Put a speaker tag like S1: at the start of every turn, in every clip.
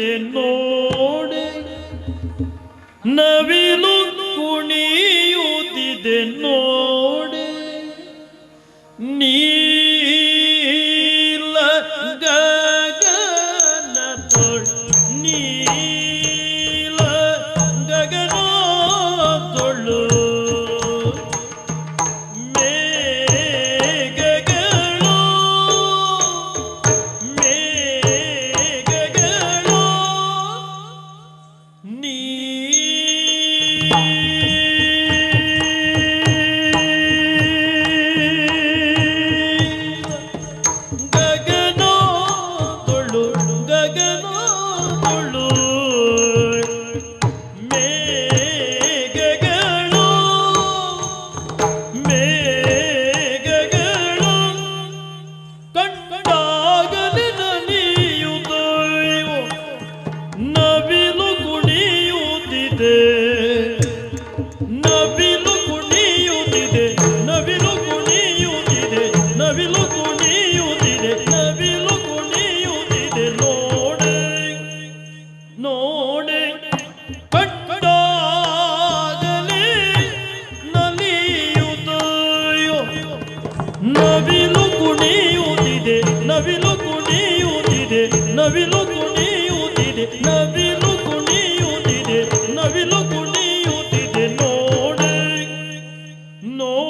S1: ನಿಂತೆ ನೋಡೆ ನವಿಲು ಕುಣಿಯುತ್ತಿದೆ ನೋ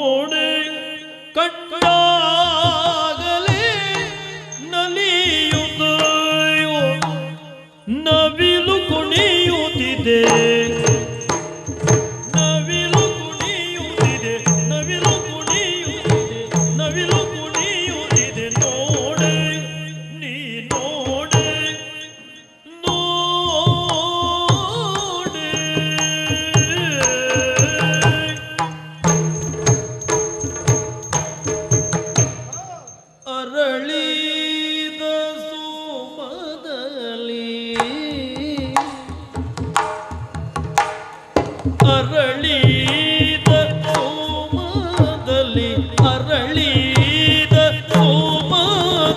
S1: கண்ணோடு கண்ணோ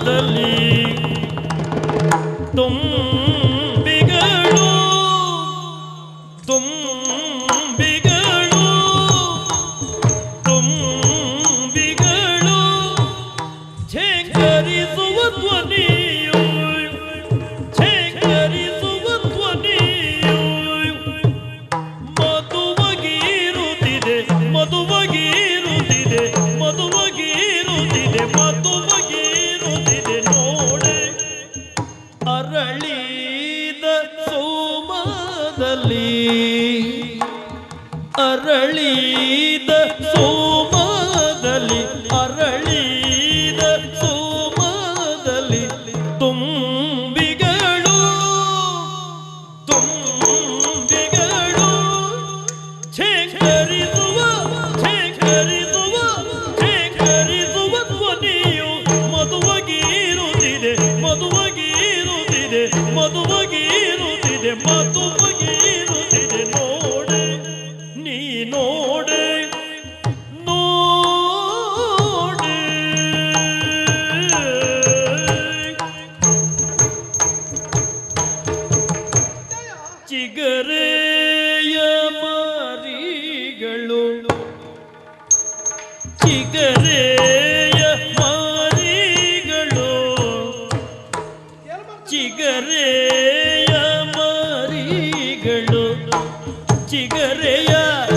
S1: ಶ್ರವಣದಲ್ಲಿ ತುಂಬ guerreia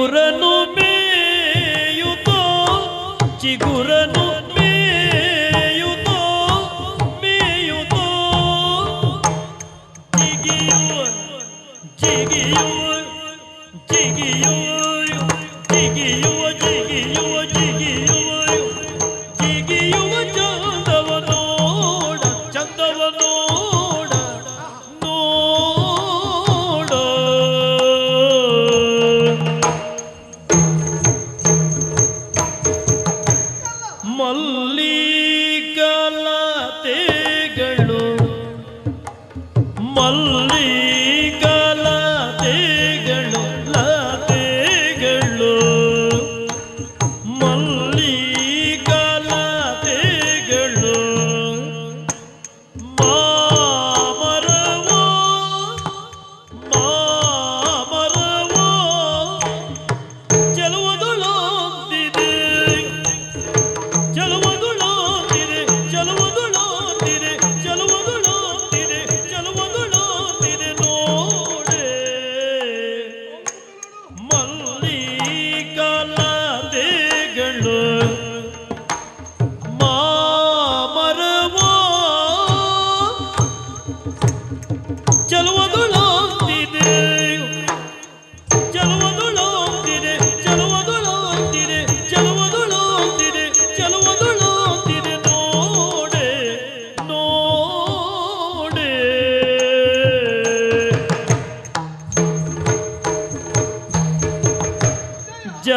S1: చిగురను మేయుతో చిగురను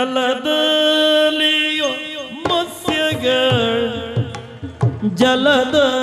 S1: ಜಲದಲಿಯೋ ಮತ್ಸ್ಯಗಳ ಜಲದಲ್ಲಿ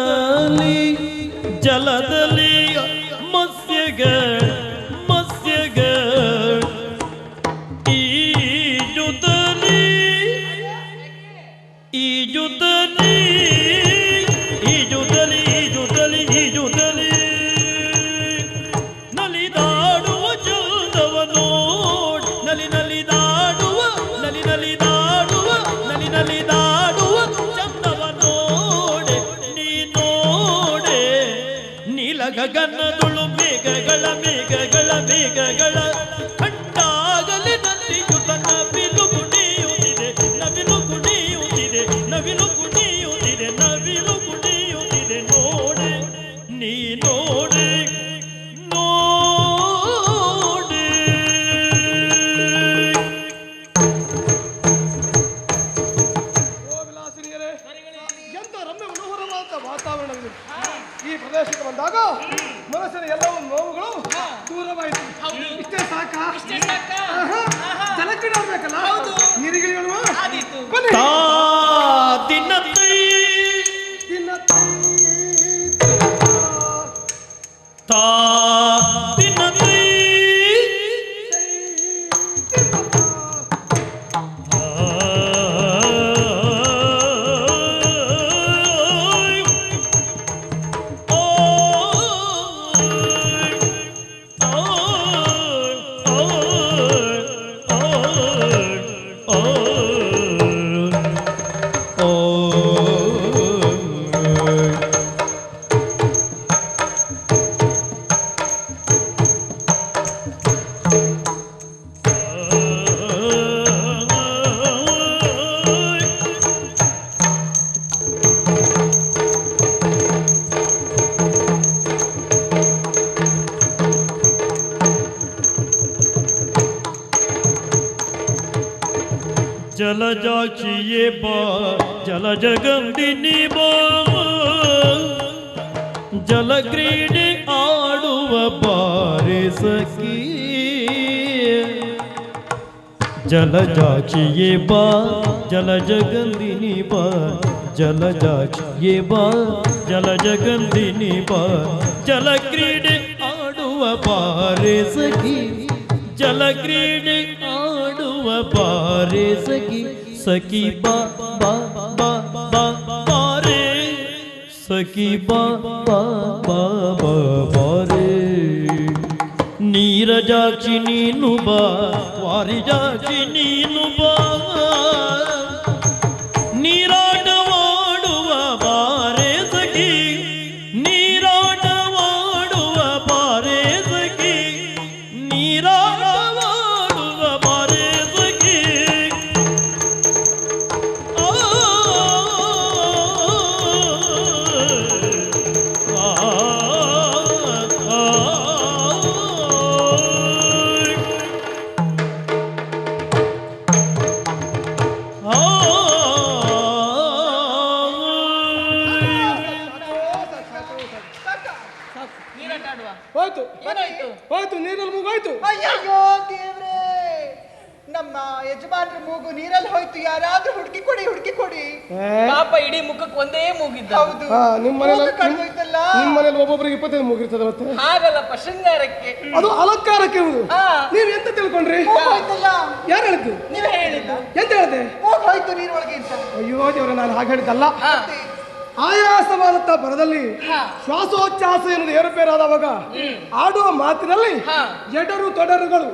S1: ಮೇಘಗಳ
S2: ಮನೋಹರವಾದ ವಾತಾವರಣದಲ್ಲಿ. ಈ ಪ್ರದೇಶಕ್ಕೆ ಬಂದಾಗ ಮನಸ್ಸಿನ ಎಲ್ಲವೂ ನೋವುಗಳು ದೂರವಾಯಿತು. ಇಷ್ಟೇ ಸಾಕ? ಜಲಕ್ರೀಡೆ ನೋಡ್ಬೇಕಲ್ಲ? ನೀರಿಗೆ ದಿನ
S1: ತಾ ಜಲಜಾಕ್ಷಿಯೇ ಬಾ ಜಲಜಗಂಬಿನಿ ಬಾ ಜಲಕ್ರೀಡೆ ಆಡುವ ಬಾರೆ ಸಖಿ ಜಲಜಾಕ್ಷಿಯೇ ಬಾ ಜಲಜಗಂದಿನಿ ಬಾ ಜಲಜಾಕ್ಷಿಯೇ ಬಾ ಜಲಜಗಂದಿನಿ ಬಾ ಜಲಕ್ರೀಡೆ ಆಡುವ ಬಾರೆ ಸಖಿ ಜಲಕ್ರೀಡೆ ಆಡುವ ಬಾರೆ ಸಖಿ ಸಖಿ ಬಾ ಬಾ ಬಾ ಬಾ, ಬಾರೆ. ಸಖಿ ಬಾ ಬಾ ಬಾ ಬಾ, ಬಾರೆ. ನೀರಜಾಕ್ಷಿ ನೀನು ಬಾ ವಾರಿಜಾಕ್ಷಿ ನೀನು ಬಾ. ಹೋಯ್ತು. ಹೋಯ್ತು ನೀರಲ್ಲಿ ಮುಗೋಯ್ತು ಅಯ್ಯೋ ದೇವ್ರೆ. ನಮ್ಮ ಯಜಮಾನ್ರ ಮೂಗು ನೀರಲ್ಲಿ
S2: ಹೋಯ್ತು. ಯಾರಾದ್ರೂ ಹುಡುಕಿ ಕೊಡಿ ಹುಡುಕಿ ಕೊಡಿ.
S3: ಪಾಪ ಇಡೀ ಮುಖಕ್ಕೆ ಒಂದೇ ಮೂಗಿದ್ದ.
S2: ಹೌದು. ನಿಮ್ಮ ಮನೇಲಿ ಕಳ್ದೋಯ್ತಲ್ಲ. ನಿಮ್ಮ ಮನೇಲಿ ಒಬ್ಬೊಬ್ಬರಿಗೆ ಇಪ್ಪತ್ತೈದು ಮೂಗಿರ್ತದೆ ಮತ್ತೆ?
S3: ಹಾಗಲ್ಲಪ್ಪ ಶೃಂಗಾರಕ್ಕೆ.
S2: ಅದು ಅಲಂಕಾರಕ್ಕೆ ನೀವು ಎಂತ ತಿಳ್ಕೊಂಡ್ರಿ? ಹೋಯ್ತಲ್ಲ. ಯಾರು ಹೇಳಿದ್ದು?
S3: ನೀವು ಹೇಳಿದ್ದು.
S2: ಎಂತ ಹೇಳಿದೆ?
S4: ಹೋಯ್ತು ನೀರೊಳಗೆ ಅಂತ
S2: ಅಯ್ಯೋ ದೇವರ ನಾನು ಹಾಗೆ ಹೇಳಿದ್ದಲ್ಲ.
S3: ಆಯಾಸವಾದಂತಹ
S2: ಆಯಾಸವಾದಂತ ಬರದಲ್ಲಿ
S3: ಶ್ವಾಸೋಚ್ಛಾಸ
S2: ಶ್ವಾಸೋಚ್ಛ್ವಾಸ ಎನ್ನುವುದು ಏರುಪೇರಾದವಾಗ ಆಡುವ ಮಾತಿನಲ್ಲಿ. ಎಡರು ತೊಡರುಗಳು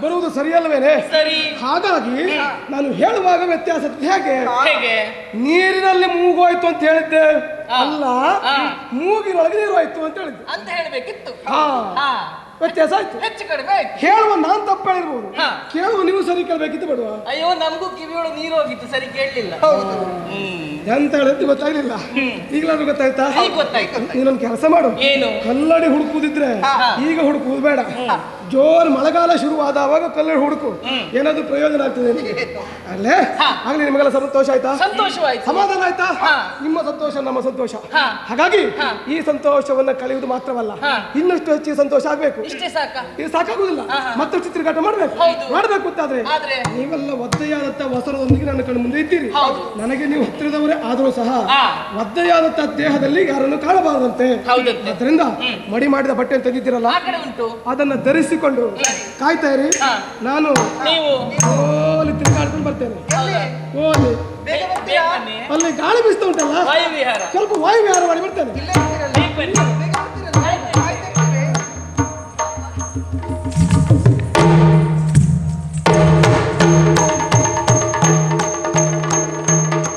S2: ಬರುವುದು ಸರಿಯಲ್ಲವೇನೆ?
S3: ಸರಿ.
S2: ಹಾಗಾಗಿ ನಾನು ಹೇಳುವಾಗ ವ್ಯತ್ಯಾಸ ಹೇಗೆ? ನೀರಿನಲ್ಲಿ ಮೂಗೋಯ್ತು ಅಂತ ಹೇಳಿದ್ದೆ. ಅಲ್ಲ. ಮೂಗಿನೊಳಗೆ ನೀರು ಆಯ್ತು ಅಂತ ಹೇಳಿದ್ದೆ.
S3: ಅಂತ ಹೇಳ್ಬೇಕಿತ್ತು.
S2: ಹಾ. ವ್ಯತ್ಯಾಸ ಆಯ್ತು.
S3: ಹೆಚ್ಚು ಕಡಿಮೆ ಆಯ್ತು.
S2: ಹೇಳುವ ನಾನ್ ತಪ್ಪು ಹೇಳಿರ್ಬೋದು. ಕೇಳುವ ನೀವು ಸರಿ ಕೇಳಬೇಕಿತ್ತು ಬಿಡುವ.
S3: ಅಯ್ಯೋ ನಮಗೂ ಕಿವಿಯೊಳಗೆ ನೀರು ಹೋಗಿತ್ತು ಸರಿ ಕೇಳಲಿಲ್ಲ.
S2: ಎಂತ ಹೇಳಿದ್ದು ಗೊತ್ತಾಗ್ಲಿಲ್ಲ. ಈಗಲಾದ್ರೂ ಗೊತ್ತಾಯ್ತಾ?
S3: ಈಗ ಗೊತ್ತಾಯ್ತು.
S2: ನೀನೊಂದು ಕೆಲಸ ಮಾಡು.
S3: ಏನು?
S2: ಕಲ್ಲಡಿ ಹುಡುಕುದಿದ್ರೆ ಈಗ ಹುಡುಕುವುದು ಬೇಡ. ಜೋರ್ ಮಳೆಗಾಲ ಶುರುವಾದವಾಗ ಕಲ್ಲು ಹುಡುಕು. ಏನಾದ್ರು ಪ್ರಯೋಜನ ಆಗ್ತದೆ. ಅಲ್ಲೇ. ಆಗ್ಲಿ? ನಿಮಗೆಲ್ಲ ಸಂತೋಷ ಆಯ್ತಾ?
S3: ಸಂತೋಷವಾಯ್ತು.
S2: ಸಮಾಧಾನ ಆಯ್ತಾ? ನಿಮ್ಮ ಸಂತೋಷ ನಮ್ಮ ಸಂತೋಷ. ಹಾಗಾಗಿ ಈ ಸಂತೋಷವನ್ನ ಕಳೆಯುವುದು ಮಾತ್ರವಲ್ಲ ಇನ್ನಷ್ಟು ಹೆಚ್ಚಿನ ಸಂತೋಷ ಆಗ್ಬೇಕು. ಇದು ಸಾಕಾಗುದಿಲ್ಲ. ಮತ್ತಷ್ಟು ಚಿತ್ರಗಾಟ ಮಾಡ್ಬೇಕು. ಮಾಡ್ಬೇಕು ಅಂತಾದ್ರೆ ನೀವೆಲ್ಲ ಒದ್ದೆಯಾದಂತ ವಸರದೊಂದಿಗೆ ನನ್ನ ಕಣ್ಣು ಮುಂದೆ ಇದ್ದೀರಿ. ನನಗೆ ನೀವು ಹತ್ತಿರದವರೇ ಆದರೂ ಸಹ. ಒದ್ದೆಯಾದಂತ ದೇಹದಲ್ಲಿ ಯಾರನ್ನು ಕಾಣಬಾರದಂತೆ. ಅದರಿಂದ ಮಡಿ ಮಾಡಿದ ಬಟ್ಟೆ ತೆಗೆದಿದ್ದೀರಲ್ಲ?
S3: ಅದನ್ನ ಕಡೆ
S2: ಅದನ್ನ ಕಾಯ್ತಾ ಇರಿ. ನಾನು ಓಲಿ ತಿರುಗಾಡ್ಕೊಂಡು ಬರ್ತೇನೆ. ಓಲಿ ಅಲ್ಲಿ ಗಾಳಿ ಬೀಸ್ತಾ ಉಂಟಲ್ಲ? ಸ್ವಲ್ಪ ವಾಯು ವಿಹಾರ ಮಾಡಿ ಬರ್ತೇನೆ.